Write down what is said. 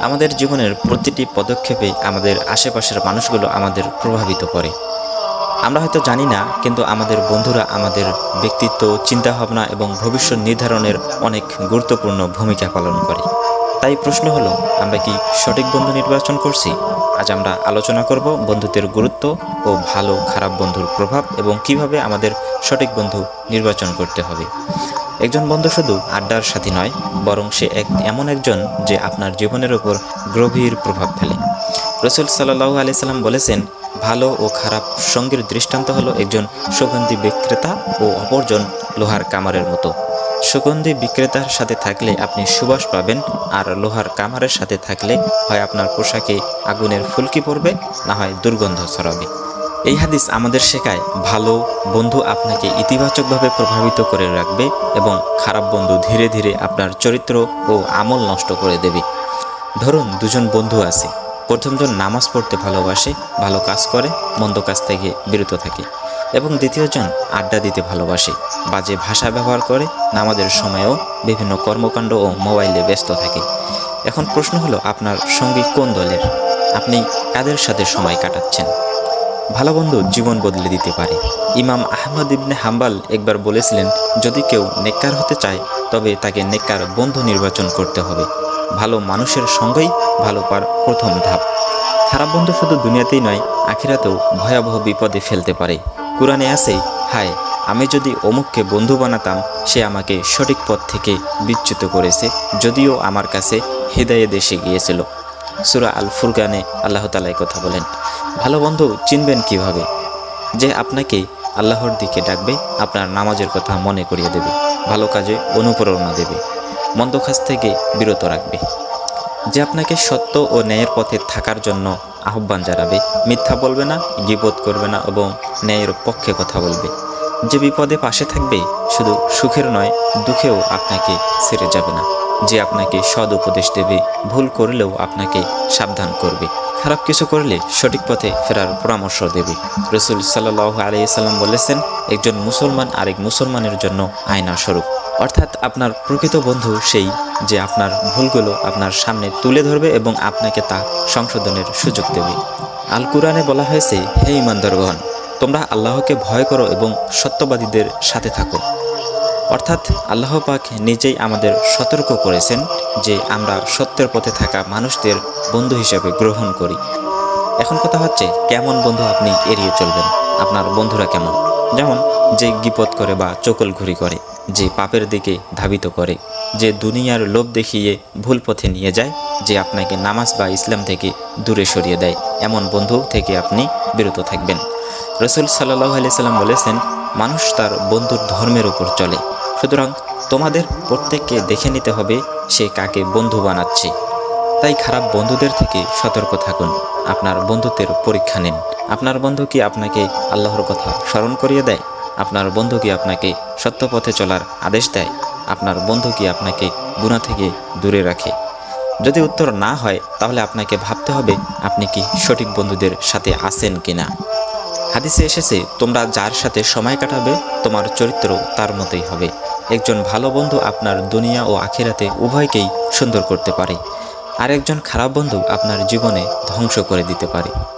আমাদের জীবনের প্রতিটি পদক্ষেপে আমাদের আশেপাশের মানুষগুলো আমাদের প্রভাবিত করে। আমরা হয়তো জানি না, কিন্তু আমাদের বন্ধুরা আমাদের ব্যক্তিত্ব, চিন্তাভাবনা এবং ভবিষ্যৎ নির্ধারণের অনেক গুরুত্বপূর্ণ ভূমিকা পালন করে। তাই প্রশ্ন হলো, আমরা কি সঠিক বন্ধু নির্বাচন করছি? আজ আমরা আলোচনা করব বন্ধুত্বের গুরুত্ব ও ভালো খারাপ বন্ধুর প্রভাব এবং কীভাবে আমাদের সঠিক বন্ধু নির্বাচন করতে হবে। একজন বন্ধু শুধু আড্ডার সাথী নয়, বরং সে এক এমন একজন যে আপনার জীবনের উপর গভীর প্রভাব ফেলে। রসুল সাল্লাহ আলি সাল্লাম বলেছেন, ভালো ও খারাপ সঙ্গীর দৃষ্টান্ত হলো একজন সুগন্ধি বিক্রেতা ও অপরজন লোহার কামারের মতো। সুগন্ধি বিক্রেতার সাথে থাকলে আপনি সুবাস পাবেন, আর লোহার কামারের সাথে থাকলে হয় আপনার পোশাকে আগুনের ফুলকি পড়বে, না হয় দুর্গন্ধ ছড়াবে। এই হাদিস আমাদের শেখায়, ভালো বন্ধু আপনাকে ইতিবাচকভাবে প্রভাবিত করে রাখবে এবং খারাপ বন্ধু ধীরে ধীরে আপনার চরিত্র ও আমল নষ্ট করে দেবে। ধরুন, দুজন বন্ধু আছে। প্রথমজন নামাজ পড়তে ভালোবাসে, ভালো কাজ করে, মন্দ কাজ থেকে বিরত থাকে এবং দ্বিতীয়জন আড্ডা দিতে ভালোবাসে, বাজে ভাষা ব্যবহার করে, নামাজের সময়েও বিভিন্ন কর্মকাণ্ড ও মোবাইলে ব্যস্ত থাকে। এখন প্রশ্ন হলো, আপনার সঙ্গী কোন দলের? আপনি কাদের সাথে সময় কাটাচ্ছেন? ভালো বন্ধু জীবন বদলে দিতে পারে। ইমাম আহমদ ইবনে হাম্বাল একবার বলেছিলেন, যদি কেউ নেককার হতে চায়, তবে তাকে নেককার বন্ধু নির্বাচন করতে হবে। ভালো মানুষের সঙ্গেই ভালো পার প্রথম ধাপ। খারাপ বন্ধু শুধু দুনিয়াতেই নয়, আখিরাতেও ভয়াবহ বিপদে ফেলতে পারে। কোরআনে আছে, হায়, আমি যদি অমুককে বন্ধু বানাতাম, সে আমাকে সঠিক পথ থেকে বিচ্যুত করেছে, যদিও আমার কাছে হৃদয়ে দেশে গিয়েছিল। সুরা আল ফুরগানে আল্লাহ তালাই কথা বলেন ভালো বন্ধু চিনবেন কীভাবে? যে আপনাকে আল্লাহর দিকে ডাকবে, আপনার নামাজের কথা মনে করিয়ে দেবে, ভালো কাজে অনুপ্রেরণা দেবে, মন্দ কাজ থেকে বিরত রাখবে। যে আপনাকে সত্য ও ন্যায়ের পথে থাকার জন্য আহ্বান জানাবে, মিথ্যা বলবে না গিবোধ করবে না এবং ন্যায়ের পক্ষে কথা বলবে। যে বিপদে পাশে থাকবে, শুধু সুখের নয়, দুঃখেও আপনাকে ছেড়ে যাবে না। যে আপনাকে সদ উপদেশ দেবে, ভুল করলেও আপনাকে সাবধান করবে। খারাপ কিছু করলে সঠিক পথে ফেরার পরামর্শ দেবে। রসুল সাল্লাহ আলিয়াল্লাম বলেছেন, একজন মুসলমান আরেক মুসলমানের জন্য আয়না স্বরূপ অর্থাৎ আপনার প্রকৃত বন্ধু সেই যে আপনার ভুলগুলো আপনার সামনে তুলে ধরবে এবং আপনাকে তা সংশোধনের সুযোগ দেবে। আল কুরআনে বলা হয়েছে, হে ইমানদারগণ তোমরা আল্লাহকে ভয় করো এবং সত্যবাদীদের সাথে থাকো। অর্থাৎ আল্লাহ পাক নিজেই আমাদের সতর্ক করেছেন যে আমরা সত্যের পথে থাকা মানুষদের বন্ধু হিসেবে গ্রহণ করি। এখন কথা হচ্ছে, কেমন বন্ধু আপনি এড়িয়ে চলবেন? আপনার বন্ধুরা কেমন? যেমন যে গিপত করে বা চকল ঘুরি করে, যে পাপের দিকে ধাবিত করে, যে দুনিয়ার লোভ দেখিয়ে ভুল পথে নিয়ে যায়, যে আপনাকে নামাজ বা ইসলাম থেকে দূরে সরিয়ে দেয়, এমন বন্ধু থেকে আপনি বিরত থাকবেন। রসুল সাল্লাহ আলি সাল্লাম বলেছেন, মানুষ তার বন্ধুর ধর্মের উপর চলে। সুতরাং তোমাদের প্রত্যেককে দেখে নিতে হবে সে কাকে বন্ধু বানাচ্ছে। তাই খারাপ বন্ধুদের থেকে সতর্ক থাকুন। আপনার বন্ধুত্বের পরীক্ষা নিন। আপনার বন্ধু কি আপনাকে আল্লাহর কথা স্মরণ করিয়ে দেয়? আপনার বন্ধু কি আপনাকে সত্য পথে চলার আদেশ দেয়? আপনার বন্ধু কি আপনাকে গুণা থেকে দূরে রাখে? যদি উত্তর না হয়, তাহলে আপনাকে ভাবতে হবে আপনি কি সঠিক বন্ধুদের সাথে আছেন কিনা। হাদিসে এসেছে, তোমরা যার সাথে সময় কাটাবে, তোমার চরিত্র তার মতোই হবে। একজন ভালো বন্ধু আপনার দুনিয়া ও আখিরাতে উভয়কেই সুন্দর করতে পারে। আর একজন খারাপ বন্ধু আপনার জীবনে ধ্বংস করে দিতে পারে।